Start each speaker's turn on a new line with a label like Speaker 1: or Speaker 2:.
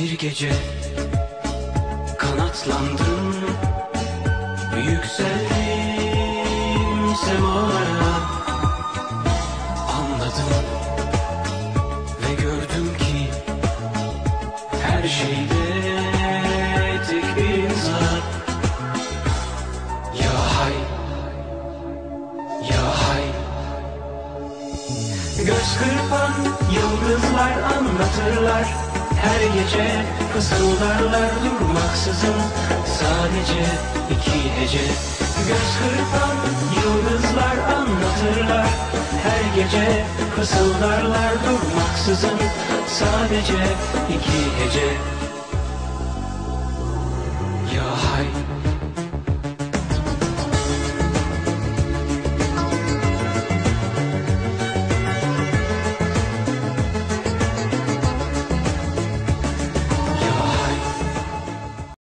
Speaker 1: gece kanatlandım. Yükseldim semalara Anladım ve gördüm ki Her şeyde tek bir imza Ya hay, ya hay. Göz kırpan yıldızlar anlatırlar Her gece fısıldarlar durmaksızın. Sadece iki hece Göz kırpan yıldızlar anlatırlar. Her gece fısıldarlar durmaksızın. Sadece iki hece Ya hay